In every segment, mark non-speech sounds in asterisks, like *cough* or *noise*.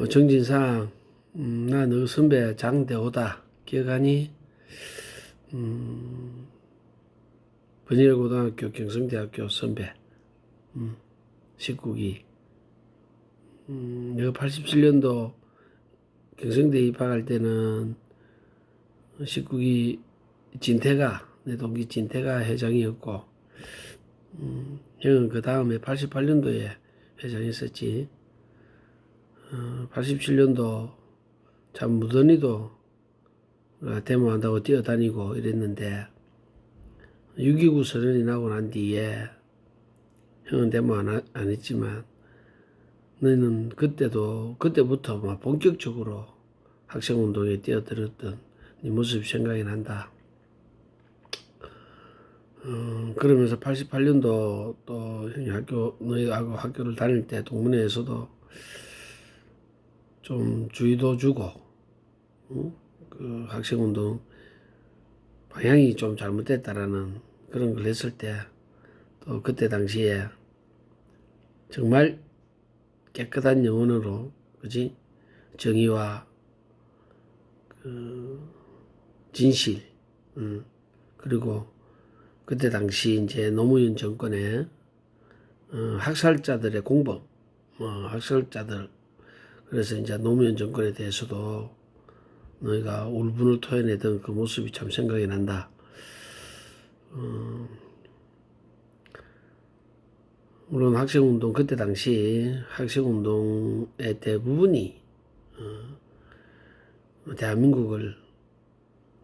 어, 정진상, 음, 나너 선배 장대호다. 기억하니? 음, 번일고등학교 경성대학교 선배, 음, 19기. 음, 내가 87년도 경성대 입학할 때는 19기 진태가, 내 동기 진태가 회장이었고, 음, 형은 그 다음에 88년도에 회장했었지. 어, 87년도 참 무던히도 어, 데모한다고 뛰어다니고 이랬는데 6.29 선언이 나고 난 뒤에 형은 데모 안, 하- 안 했지만 너희는 그때도 그때부터 막 본격적으로 학생운동에 뛰어들었던 네 모습이 생각이 난다. 어, 그러면서 88년도 또 형이 학교 너희하고 학교를 다닐 때 동문회에서도 좀 주의도 주고 어? 그 학생 운동 방향이 좀 잘못됐다라는 그런 걸 했을 때 또 그때 당시에 정말 깨끗한 영혼으로 그지 정의와 그 진실 음, 그리고 그때 당시 이제 노무현 정권의 어, 학살자들의 공범 어, 학살자들 그래서 이제 노무현 정권에 대해서도 너희가 울분을 토해내던 그 모습이 참 생각이 난다. 어, 물론 학생운동 그때 당시 학생운동의 대부분이 어, 대한민국을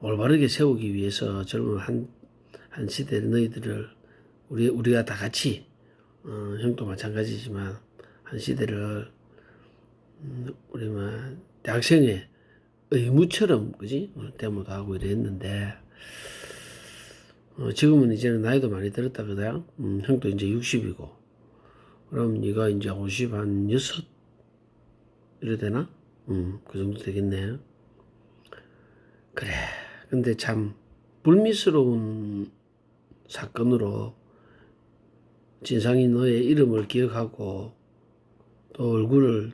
올바르게 세우기 위해서 젊은 한, 한 시대 너희들을 우리 우리가 다 같이 어, 형도 마찬가지지만 한 시대를 우리 뭐 대학생의 의무처럼 그지 어, 데모도 하고 이랬는데 어, 지금은 이제는 나이도 많이 들었다 그다 음, 형도 이제 60이고 그럼 네가 이제 50한 여섯 이래 되나? 음, 그 정도 되겠네. 그래. 근데 참 불미스러운 사건으로 진상이 너의 이름을 기억하고 또 얼굴을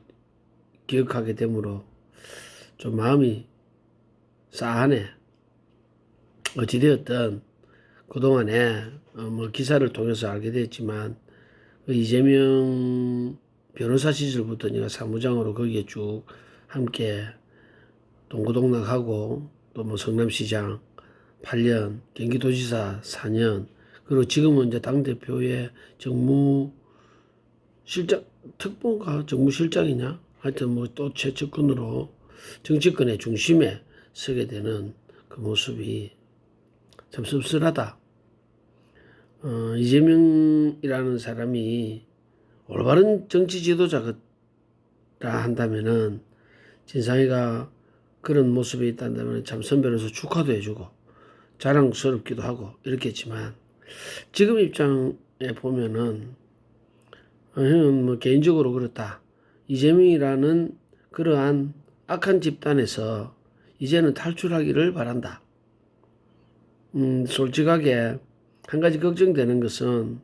기억하게 되므로 좀 마음이 싸하네. 어찌되었든 그동안에 어, 뭐 기사를 통해서 알게 됐지만 그 이재명 변호사 시절부터 네가 사무장으로 거기에 쭉 함께 동고동락하고 또 뭐 성남시장 8년, 경기도지사 4년, 그리고 지금은 이제 당대표의 정무 실장, 특보가 정무실장이냐? 하여튼 뭐 또 최측근으로 정치권의 중심에 서게 되는 그 모습이 참 씁쓸하다. 어, 이재명이라는 사람이 올바른 정치 지도자라 한다면은 진상이가 그런 모습이 있다면 참 선배로서 축하도 해주고 자랑스럽기도 하고 이렇겠지만 지금 입장에 보면은 어, 형은 뭐 개인적으로 그렇다. 이재명이라는 그러한 악한 집단에서 이제는 탈출하기를 바란다. 음, 솔직하게 한 가지 걱정되는 것은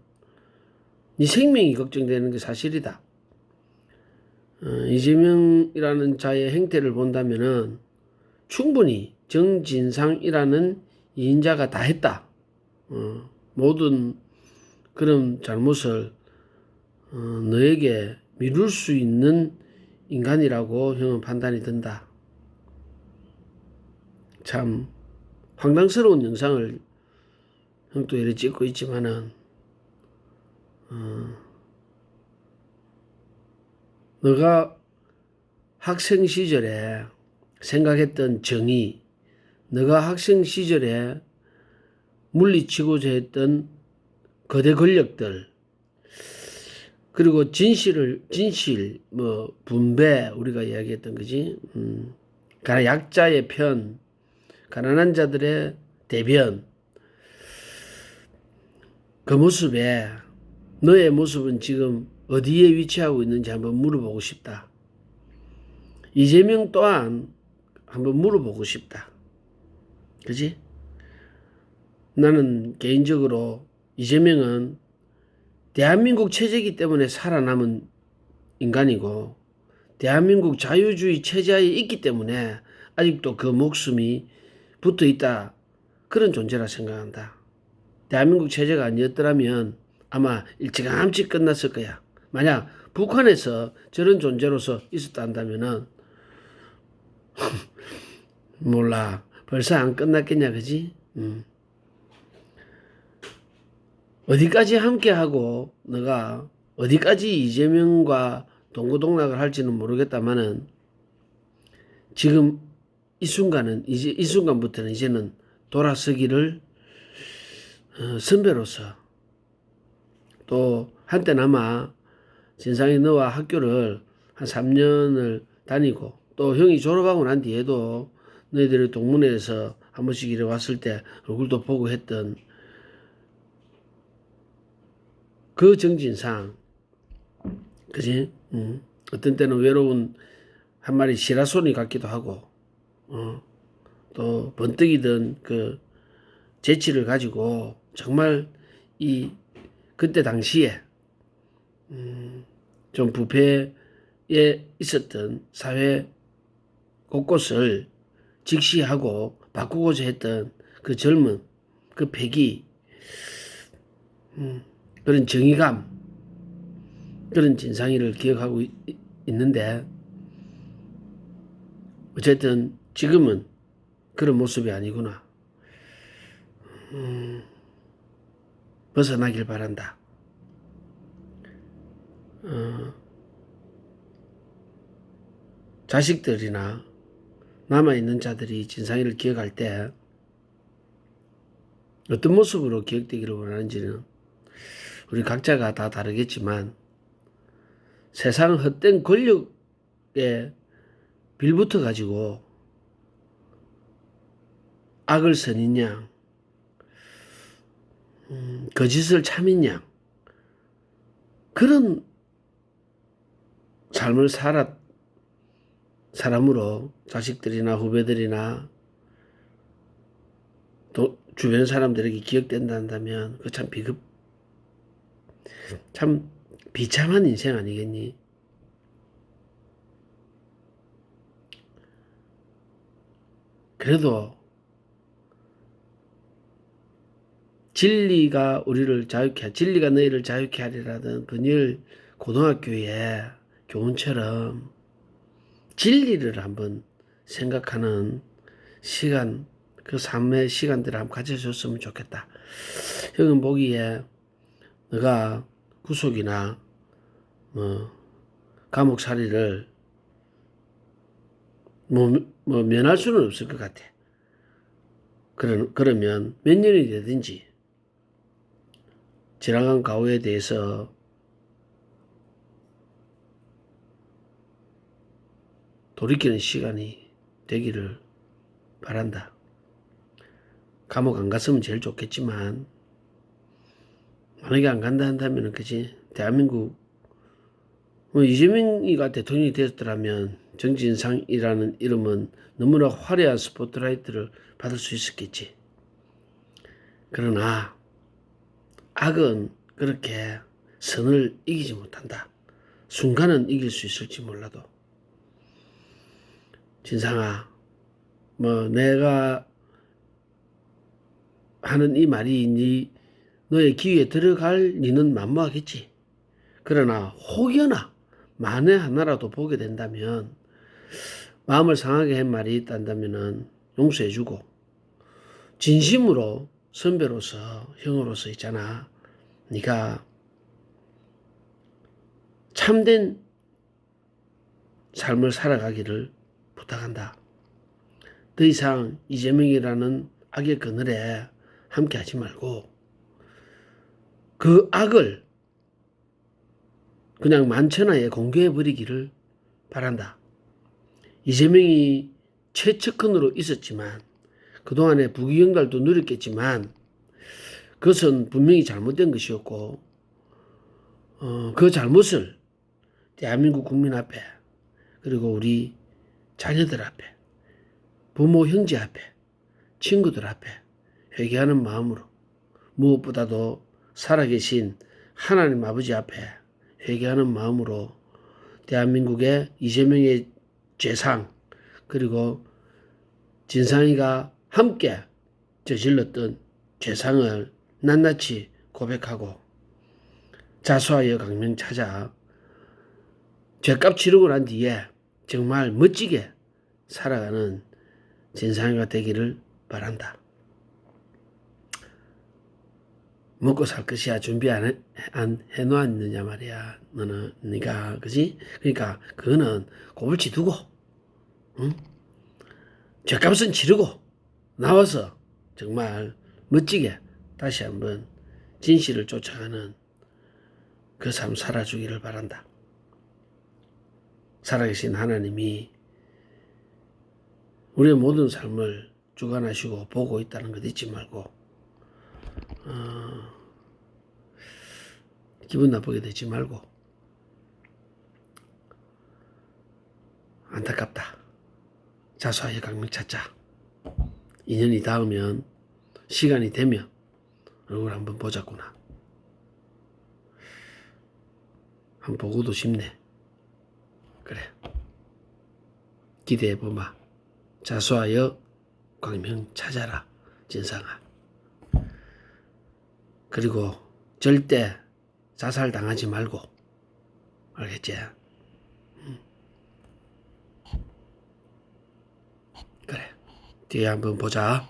네 생명이 걱정되는 게 사실이다. 어, 이재명이라는 자의 행태를 본다면은 충분히 정진상이라는 이인자가 다 했다. 어, 모든 그런 잘못을 어, 너에게 미룰 수 있는 인간이라고 형은 판단이 든다. 참 황당스러운 영상을 형도 이렇게 찍고 있지만은 어, 너가 학생 시절에 생각했던 정의, 너가 학생 시절에 물리치고자 했던 거대 권력들, 그리고 진실을 진실 뭐 분배 우리가 이야기했던 거지. 음, 가난 약자의 편, 가난한 자들의 대변. 그 모습에 너의 모습은 지금 어디에 위치하고 있는지 한번 물어보고 싶다. 이재명 또한 한번 물어보고 싶다. 그지? 나는 개인적으로 이재명은 대한민국 체제이기 때문에 살아남은 인간이고 대한민국 자유주의 체제에 있기 때문에 아직도 그 목숨이 붙어 있다. 그런 존재라 생각한다. 대한민국 체제가 아니었더라면 아마 일찌감치 끝났을 거야. 만약 북한에서 저런 존재로서 있었다 한다면은 *laughs* 몰라 벌써 안 끝났겠냐 그지? 음. 어디까지 함께하고 너가 어디까지 이재명과 동고동락을 할지는 모르겠다마는 지금 이 순간은 이제 이 순간부터는 이제는 돌아서기를 어, 선배로서 또 한때나마 진상이 너와 학교를 한 3년을 다니고 또 형이 졸업하고 난 뒤에도 너희들이 동문회에서 한 번씩 이래 왔을 때 얼굴도 보고 했던 그 정진상 그지? 음. 어떤 때는 외로운 한 마리 시라소니 같기도 하고 어. 또 번뜩이던 그 재치를 가지고 정말 이 그때 당시에 음, 좀 부패에 있었던 사회 곳곳을 직시하고 바꾸고자 했던 그 젊은 그 패기 음, 그런 정의감 그런 진상이를 기억하고 있, 있는데 어쨌든 지금은 그런 모습이 아니구나. 음, 벗어나길 바란다. 어, 자식들이나 남아있는 자들이 진상이를 기억할 때 어떤 모습으로 기억되기를 원하는지는 우리 각자가 다 다르겠지만 세상 헛된 권력에 빌붙어 가지고 악을 선인 양, 음, 거짓을 참인 양 그런 삶을 살았 사람으로 자식들이나 후배들이나 또 주변 사람들에게 기억된다 한다면 그 참 비급 참 비참한 인생 아니겠니? 그래도 진리가 우리를 자유케 진리가 너희를 자유케 하리라던 그늘 고등학교의 교훈처럼 진리를 한번 생각하는 시간 그 삶의 시간들을 한번 가져줬으면 좋겠다. 형은 보기에 너가 구속이나 뭐 감옥살이를 뭐, 뭐 면할 수는 없을 것 같아. 그러, 그러면 몇 년이 되든지 지나간 가오에 대해서 돌이키는 시간이 되기를 바란다. 감옥 안 갔으면 제일 좋겠지만 만약에 안 간다 한다면 그지 대한민국 뭐 이재명이가 대통령이 되었더라면 정진상이라는 이름은 너무나 화려한 스포트라이트를 받을 수 있었겠지. 그러나 악은 그렇게 선을 이기지 못한다. 순간은 이길 수 있을지 몰라도. 진상아, 뭐 내가 하는 이 말이 네 너의 귀에 들어갈 니는 만무하겠지. 그러나 혹여나 만에 하나라도 보게 된다면 마음을 상하게 한 말이 있다면은 용서해주고 진심으로 선배로서 형으로서 있잖아. 네가 참된 삶을 살아가기를 부탁한다. 더 이상 이재명이라는 악의 그늘에 함께 하지 말고 그 악을 그냥 만천하에 공개해 버리기를 바란다. 이재명이 최측근으로 있었지만 그동안에 부귀영달도 누렸겠지만 그것은 분명히 잘못된 것이었고 어, 그 잘못을 대한민국 국민 앞에 그리고 우리 자녀들 앞에 부모 형제 앞에 친구들 앞에 회개하는 마음으로 무엇보다도 살아계신 하나님 아버지 앞에 회개하는 마음으로 대한민국의 이재명의 죄상 그리고 진상이가 함께 저질렀던 죄상을 낱낱이 고백하고 자수하여 강명 찾아 죄값 치르고 난 뒤에 정말 멋지게 살아가는 진상이가 되기를 바란다. 먹고 살 것이야 준비 안, 해, 안 해놓았느냐 말이야. 너는 네가 그지? 그러니까 그거는 고불치 두고, 응? 죄값은 치르고 나와서 정말 멋지게 다시 한번 진실을 쫓아가는 그 삶 살아주기를 바란다. 살아계신 하나님이 우리의 모든 삶을 주관하시고 보고 있다는 것 잊지 말고 어, 기분 나쁘게 되지 말고 안타깝다. 자수하여 강명 찾자. 인연이 닿으면 시간이 되면 얼굴 한번 보자꾸나. 한번 보고도 싶네. 그래. 기대해보마. 자수하여 광명 찾아라. 진상아. 그리고 절대 자살 당하지 말고. 알겠지? 음. 그래. 뒤에 한번 보자.